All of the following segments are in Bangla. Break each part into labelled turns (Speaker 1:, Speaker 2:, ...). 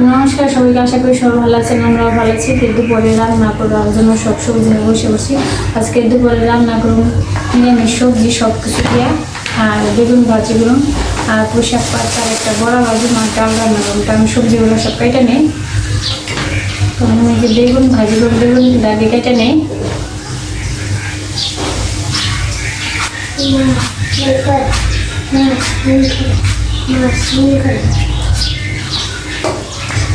Speaker 1: নমস্কার সবাইকে আশা করি সবাই ভালো আছেন আমরাও ভালো আছি তো দুপুরে রান্না করার জন্য সব সবজি নিয়ে বসে বসি আজকে দুপুরে রান্না করুন নিরামিষ সবজি সব কিছু দিয়ে আর বেগুন ভাজি করুন আর পোশাক পাত একটা বড়া ভাজি আর ডাল রান্না করুন কারণ সবজিগুলো সব কেটে নেই তো যে বেগুন ভাজি করুন বেগুন আগে কেটে নেই বেগুনগুলো কেটে নিচ্ছি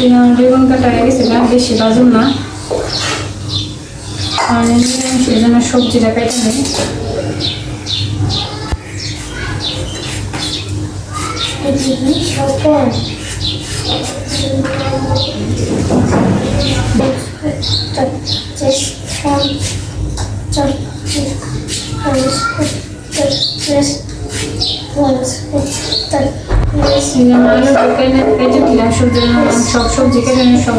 Speaker 1: বেগুন কাটা হয়ে গেছে না, বেশি বাজুন না। আর সেই জন্য সবজিটা কেটে নেই সেই দিলাম সবজি সব সবজি কেটে সব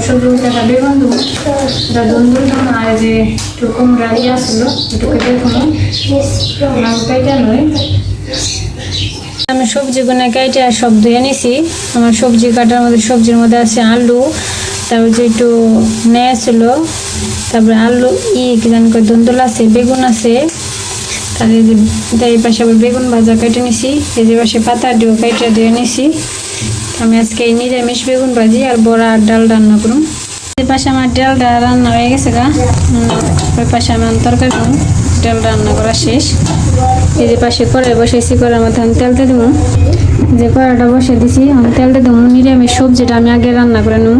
Speaker 1: দন্দুল আমি ধুয়ে নিছি। আমার সবজি কাটার মধ্যে সবজির মধ্যে আছে আলু, তারপর যে একটু নেয়া ছিল, তারপরে আলু, ই কি জানি কয় ধুন্দুল আছে, বেগুন আছে তাহলে এই যে এই পাশে আবার বেগুন ভাজা কেটে নিছি এই যে পাশে পাতা দিয়েও কেটে দিয়ে নিছি। আমি আজকে এই নিরামিষ বেগুন ভাজি আর বড়া আর ডাল রান্না করুন এই পাশে আমার ডালটা রান্না হয়ে গেছে গা। ওই পাশে আমার তরকারি করুন ডাল রান্না করা শেষ। এই যে পাশে কড়াই বসেছি কড়ার মধ্যে আমি তেলতে দেবো যে কড়াইটা বসে দিছি আমি তেলটা দেবো নিরামিষ সবজিটা আমি আগে রান্না করে নেব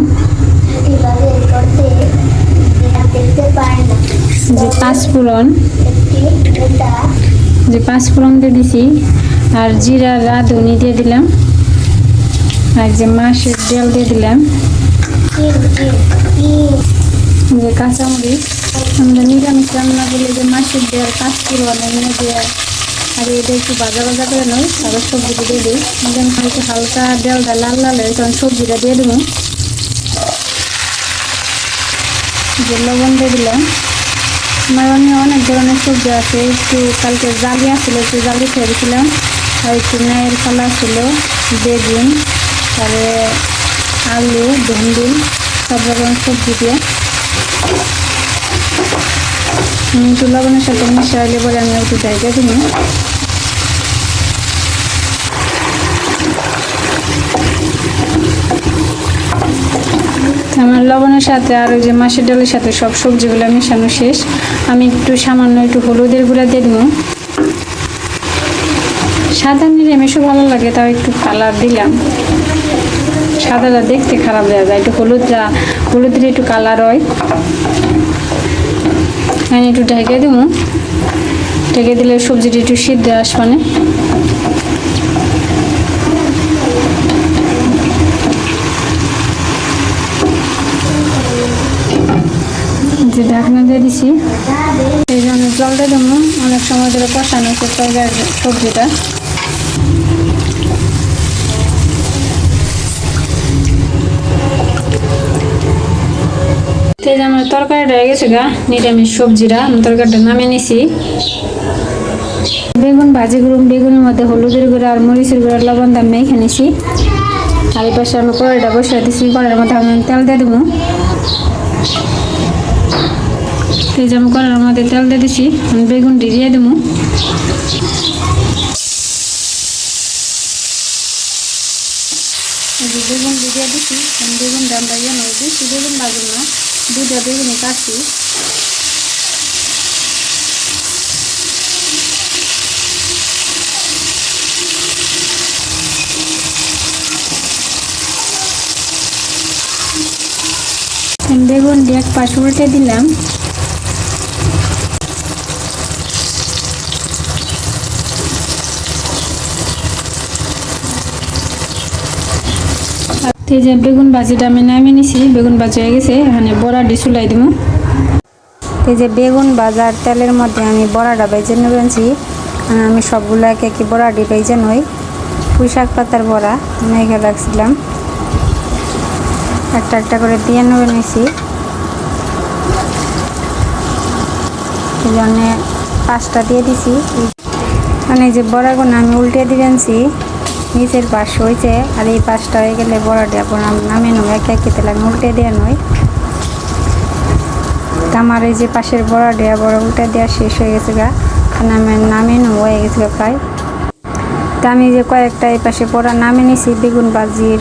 Speaker 2: যে পাঁচ না
Speaker 1: যে পাঁচফোড়ন
Speaker 2: একটি এটা
Speaker 1: দিয়ে দিছি, আর জিরা রাঁধুনি দিয়ে দিলাম। আর যে মাছের তেল দিয়ে দিলাম। যে কাঁচামরিচ, আমরা নিরামিষ রান্না করলে যে মাছের দেওয়ার পাঁচফোড়ন এগুলো দিয়ে, আর এটা একটু ভাজা ভাজা করে নই তারপর সবজিটা দিয়ে দিই। যখন একটু হালকা দেলটা লাল লাল হয় তখন সবজিটা দিয়ে দেবো। যে লবণ দিয়ে দিলাম। আমার অনেক ধরনের সবজি আছে একটু কালকে জালি আসছিল একটু জালি খেয়েছিলাম আর একটু নায়ের ফলা ছিল বেগুন, তারপরে আলু, ভেন্ডি, সব রকম সবজি দিয়ে। একটু লবণের সাথে মিশাইলে বলে আমি একটু জায়গা দিব। আমার লবণের সাথে আর ওই যে মাছের ডালের সাথে সব সবজিগুলো মেশানো শেষ। আমি একটু সামান্য একটু হলুদের গুঁড়া দিয়ে দেবো। সাদা নিরামিষও ভালো লাগে, তাও একটু কালার দিলাম। সাদাটা দেখতে খারাপ দেখা যায়, একটু হলুদটা হলুদের একটু কালার হয়। আমি একটু ঢেকে দেবো। ঢেকে দিলে সবজিটা একটু সিদ্ধ আসবানে যে ঢাকনা দিয়ে দিছি, এই জন্য জলটা দেবো অনেক সময় ধরে কষানো হচ্ছে তরকারি, সবজিটা। তো এই আমার তরকারিটা হয়ে গেছে গা, নিরামিষ সবজিটা আমি তরকারিটা নামিয়ে নিছি। বেগুন ভাজি করুন বেগুনের মধ্যে হলুদের গুঁড়া আর মরিচের গুঁড়া লবণ দাম মেখে নিছি। আর এই পাশে আমি কড়াইটা বসে দিছি, কড়াইয়ের মধ্যে আমি তেল দিয়ে দেবো। তো এই যে আমি কড়াইয়ের মধ্যে তেল দিয়ে দিছি, আমি বেগুন দিয়ে দেবো বেগুন দিয়ে দিছি, আমি বেগুনটা আমরা যেন বেশি বেগুন লাগুন না দুটা বেগুনে কাটছি বেগুন দিয়ে এক পাশ উল্টে দিলাম। এই যে বেগুন ভাজিটা আমি নামিয়ে নিছি, বেগুন ভাজি হয়ে গেছে, এখানে বড়া ডিসুলাই দিব
Speaker 3: এই যে বেগুন বাজার তেলের মধ্যে আমি বড়াটা বেজে নেবেছি আমি সবগুলো একে একে বড়াটি বেজে নই। পুঁই শাক পাতার বড়া মেঘে রাখছিলাম। একটা একটা করে দিয়ে নেবে নিছি। এই জন্য পাঁচটা দিয়ে দিছি। মানে যে বড়াগুলো আমি উল্টে দিবেনছি নিচের পাশ হয়েছে আর এই পাশটা হয়ে গেলে বড়াটি আপনার নামে নেব একে একে তেলে আমি উল্টে দিয়ে নই তা আমার এই যে পাশের বড়া দেয়া বড় উল্টা দেওয়া শেষ হয়ে গেছে গা। নামে নামে নেব হয়ে গেছে প্রায়। তা আমি যে কয়েকটা এই পাশে বড়া নামে নিছি, বেগুন বাজির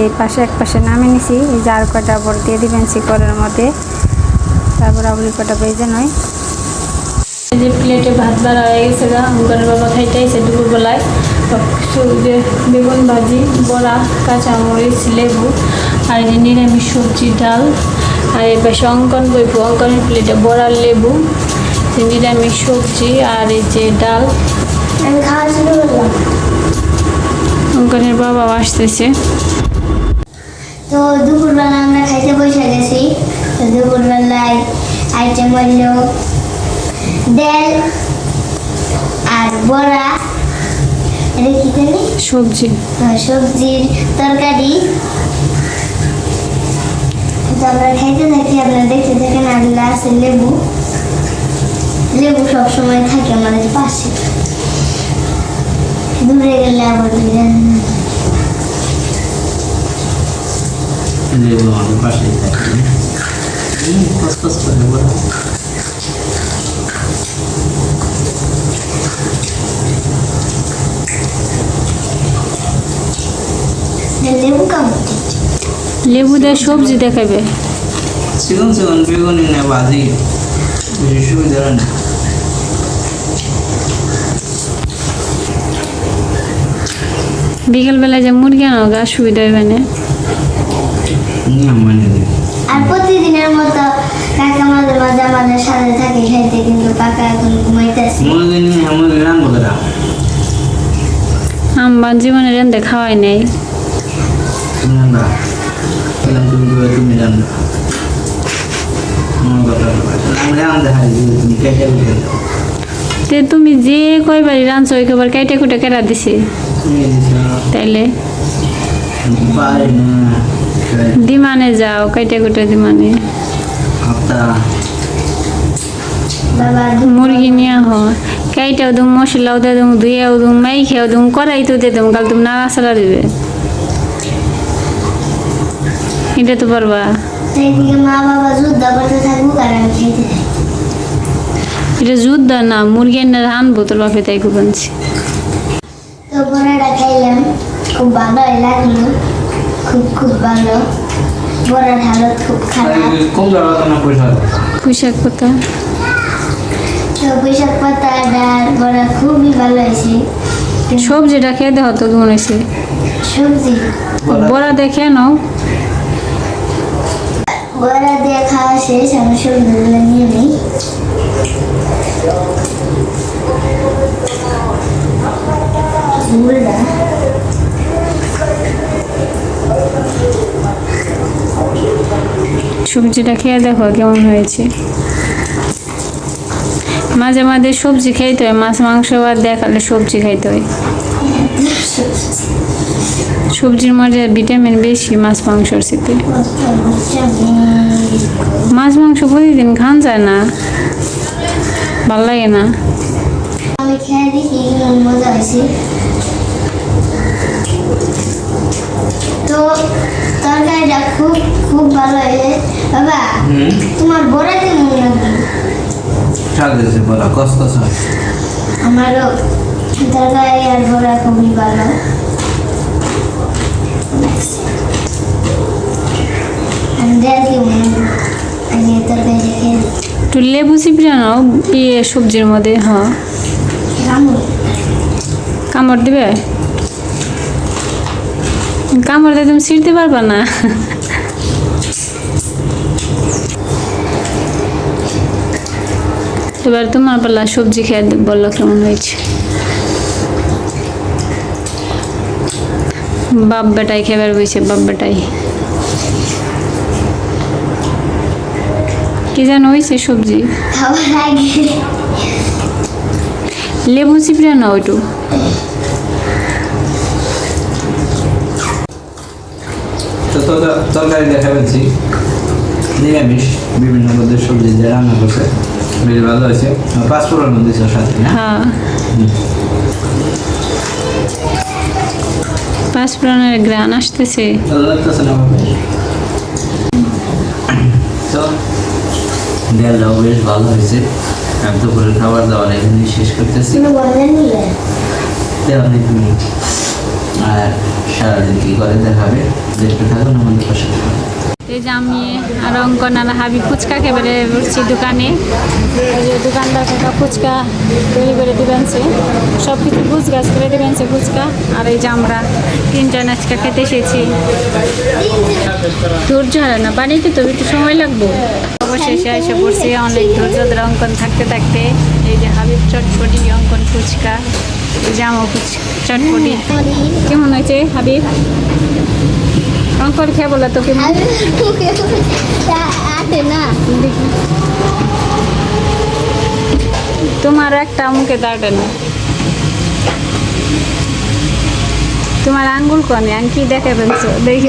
Speaker 3: এই পাশে এক পাশে নামে নিছি, এই যে আর কটা বড় দিয়ে দিবেন শিকড়ের মধ্যে। তারপর আবরি কটা বেজে নয়।
Speaker 1: যে প্লেটে ভাত বাড়া হয়ে গেছে গা অঙ্কনের বাবা খাইতে এসে দুপুরবেলায় সব কিছু যে বেগুন ভাজি বড়া কাঁচা কাঁচামরিচ লেবু আর এই যে নিরামিষ সবজি ডাল আর এই পাশে অঙ্কন বইব অঙ্কনের প্লেটে বড়া লেবু নিরামিষ সবজি আর এই যে ডাল অঙ্কনের বাবা আসতেছে।
Speaker 2: তো দুপুরবেলা আমরা খাইতে বসে গেছি। তো দুপুরবেলায় আইটেম হইল ডাল আর বড়া। এটা কি জানি?
Speaker 1: সবজি।
Speaker 2: সবজির তরকারি। তো আমরা খাইতে থাকি আপনারা দেখতে থাকেন আর আছে লেবু। লেবু সবসময় থাকে আমাদের পাশে। দূরে গেলে আবার
Speaker 4: লেবু আমাদের পাশেই থাকে হুম, খসখস করে বড়া।
Speaker 2: লেবু
Speaker 1: দিয়ে সবজি দেখাবে।
Speaker 4: চিকন চিকন বেগুনি না ভাজি বেশি সুবিধা না।
Speaker 1: বিকেলবেলায় যে মুরগি আনো গা সুবিধা হবে না।
Speaker 4: মানে
Speaker 2: আর প্রতিদিনের মতো কাকা মাঝে মাঝে আমাদের সাথে থাকে খাইতে কিন্তু কাকা এখন ঘুমাইতেছে।
Speaker 4: মুরগি নিয়ে মুরগি রান্না করা
Speaker 1: আমার জীবনে রেন্দে খাওয়াই নেই।
Speaker 4: তুমি রান্না বললাম তুমি দিবে তুমি হারি তুমি
Speaker 1: যে কয়বারই রাঁধছো ওই কবার কেটে কুটে কেটা দিছি। তাইলে?
Speaker 4: না।
Speaker 1: দিমানে যাও কেটে কুটে দিমানে। মুরগি নিয়ে হয় কেটাও দুম মশলাও দে দুম ধুয়েও দুম মাই খেয়েও দুম করাই তো দে দুম কাল তুমি নাড়াচাড়া দিবে। এটা তো পারবা।
Speaker 2: মা বাবা যুদ্ধ করতে থাকব আর আমি খাইতে
Speaker 1: এটা যুদ্ধ না মুরগি এনে আনব তোর বাপে তাই কুবানছি
Speaker 2: তো বড়াটা খাইলাম খুব লাগল খুব খুব ভালো। খুব খারাপ।
Speaker 4: না পয়সা
Speaker 1: পাতা।
Speaker 2: তো বৈশাখ পাতা ডাল বড়া খুবই ভালো হয়েছে।
Speaker 1: সবজিটা খেয়ে দেহ তো হয়েছে?
Speaker 2: সবজি।
Speaker 1: বড়া দেখে নাও।
Speaker 2: শেষ, আমি সবজিগুলো নিয়ে
Speaker 1: সবজিটা খেয়ে দেখো কেমন হয়েছে। মাঝে মাঝে সবজি খাইতে হয়, মাছ মাংস আর দেখালে সবজি খাইতে হয়। সবজির মধ্যে ভিটামিন বেশি মাছ মাংসর সাথে মাছ মাংস প্রতিদিন খান যায় না। ভালো লাগে না।
Speaker 2: তো তরকারিটা খুব খুব ভালো হয়েছে। বাবা তোমার বড়া লাগবে
Speaker 4: বলা
Speaker 2: আমারও তরকারি আর বড়া খুবই ভালো।
Speaker 1: একটু লেবু চিপড়ে নাও ইয়ে সবজির মধ্যে হ্যাঁ।
Speaker 2: কামড়
Speaker 1: দিবে? কামড় দিয়ে তুমি ছিঁড়তে পারবা না। এবার তোমার পালা সবজি খেয়ে বলল কেমন হয়েছে। বাপ বেটাই খেবার বইছে বাপ বেটাই। কি যেন হয়েছে সবজি? লেবু চিপড়ে না ওইটু
Speaker 4: তো তো তরকারি দেখা পাচ্ছি নিরামিষ বিভিন্ন পদের সবজি দিয়ে রান্না করছে। বেশ ভালো হয়েছে। পাঁচ ফোড়ন দিয়েছে সাথে
Speaker 1: হ্যাঁ। পাঁচফোড়নের গ্রান আসতেছে।
Speaker 4: ভালো লাগতেছে না তো ডালটাও বেশ ভালো হয়েছে। আমি দুপুরের খাবার দাবার এখানে শেষ করতেছি। আর সারাদিন কি করে দেখাবে? দেখতে থাকুন আমাদের পাশে
Speaker 1: এই যে আমি আর অঙ্কন আর হাবি ফুচকা খেয়ে বসছি দোকানে। যে দোকানদার কাকা ফুচকা তৈরি করে দিবেনছে সব কিছু গুছ গাছ করে দিবেনছে ফুচকা। আর এই যে আমরা তিনজন আজকে খেতে এসেছি। ধৈর্য হারে না বানিয়ে তো একটু সময় লাগবো। অবশেষে এসে পড়ছি অনেক ধৈর্য ধরে অঙ্কন থাকতে থাকতে। এই যে হাবিব চটপটি অঙ্কন ফুচকা জামা ফুচকা, চটপটি। কেমন হয়েছে হাবিব? অঙ্কন খেয়ে বলে তো কেমন? তোমার একটা মুখে দাঁড়ান। তোমার আঙ্গুল কনে? আঙ্কি দেখে ফেলছো দেখি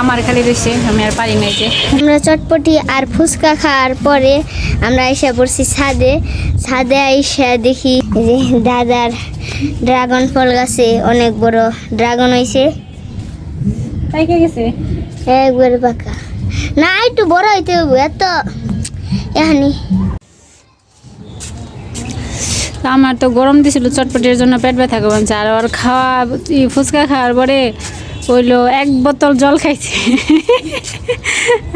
Speaker 1: আমার খালি রয়েছে আমি আর পারি নাই যে।
Speaker 2: আমরা চটপটি আর ফুচকা খাওয়ার পরে আমরা এসে পড়ছি ছাদে। ছাদে এসে দেখি যে দাদার ড্রাগন ফল গাছে অনেক বড় ড্রাগন হয়েছে
Speaker 1: গেছে?
Speaker 2: একবারে পাকা। না একটু বড় হইতে হবে এত এখানে
Speaker 1: আমার তো গরম দিছিল চটপটির জন্য পেট ব্যথা করছে আর ওর খাওয়া ফুচকা খাওয়ার পরে হইল এক বোতল জল খাইছে।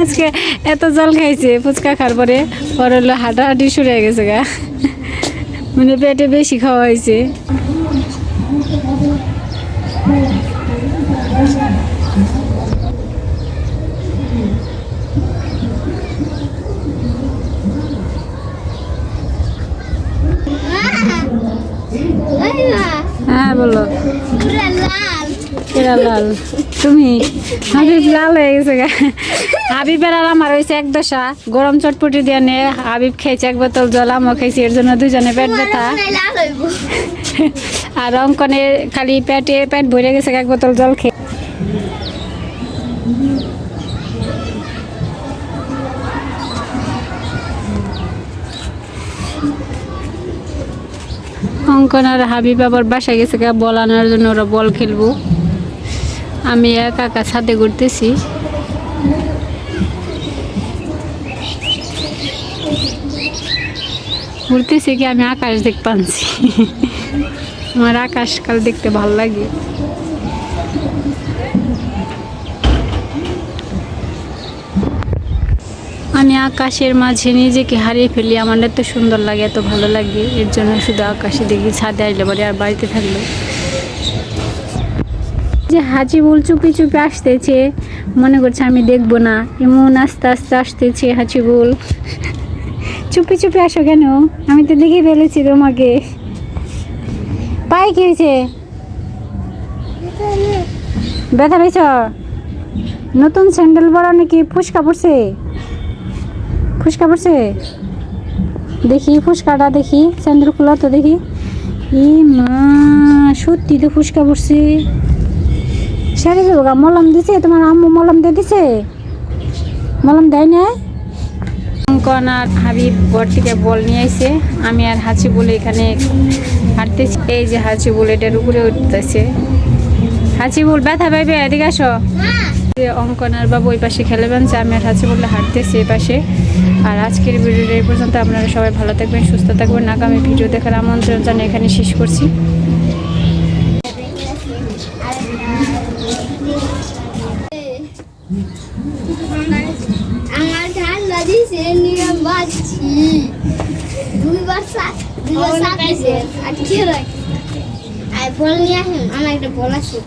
Speaker 1: আজকে এত জল খাইছে ফুচকা খাওয়ার পরে। ওর হলো হাঁটাহাঁটি শুরু হয়ে গেছে গা। মানে পেটে বেশি খাওয়া হয়েছে। হ্যাঁ বলো। তুমি হাবিব লাল হয়ে আর এক দশা। নে, হাবিব এক জল পেট ব্যথা। অঙ্কনে খালি পেটে পেট ভরে গেছে এক বোতল জল খেয়ে। অঙ্কন আর হাবিব আবার বাসায় গেছে বল জন্য ওরা বল খেলব। আমি একা একা ছাদে ঘুরতেছি। ঘুরতেছি কি আমি আকাশ দেখ পাচ্ছি আমার আকাশ কাল দেখতে ভালো লাগে। আমি আকাশের মাঝে নিজেকে হারিয়ে ফেলি, আমার এত সুন্দর লাগে, এত ভালো লাগে। এর জন্য শুধু আকাশে দেখি, ছাদে আসলে পরে আর বাড়িতে থাকলে। যে হাজিবুল চুপি চুপি আসতেছে, মনে করছে আমি দেখব না। এমন আস্তে আস্তে আসতেছে হাজিবুল। চুপি চুপি আসো কেন? আমি তো দেখে ফেলেছি তোমাকে। পায়ে কি হয়েছে? ব্যথা পেয়েছ? নতুন স্যান্ডেল বড় নাকি ফুসকা পড়ছে ফুসকা পড়ছে দেখি ফুসকাটা, দেখি। স্যান্ডেল খোলা তো দেখি। ই মা, সত্যি তো ফুসকা পড়ছে সেরে যাব গা, মলম দিছে, তোমার আম্মু মলম দিয়ে দিছে? মলম দেয় নাই? অঙ্কন আর হাবিব ঘর থেকে বল নিয়ে আইছে। আমি আর হাঁচি বলে এখানে হাঁটতেছি। এই যে হাঁচি বলে, এটার উপরে উঠতেছে। হাঁচি বল, ব্যথা পাইবে? এদিকে আসো। অঙ্কন আর বাবু ওই পাশে খেলে বানছে, আমি আর হাঁচি বললে হাঁটতেছি এই পাশে। আর আজকের ভিডিওটা এই পর্যন্ত, আপনারা সবাই ভালো থাকবেন, সুস্থ থাকবেন। আগামী ভিডিও দেখার আমন্ত্রণ জানিয়ে এখানে শেষ করছি।
Speaker 2: সাথ দুটো সাথ দিছে আর কি রাখ আই বল নিয়ে আসুন আমার একটা বল আছে।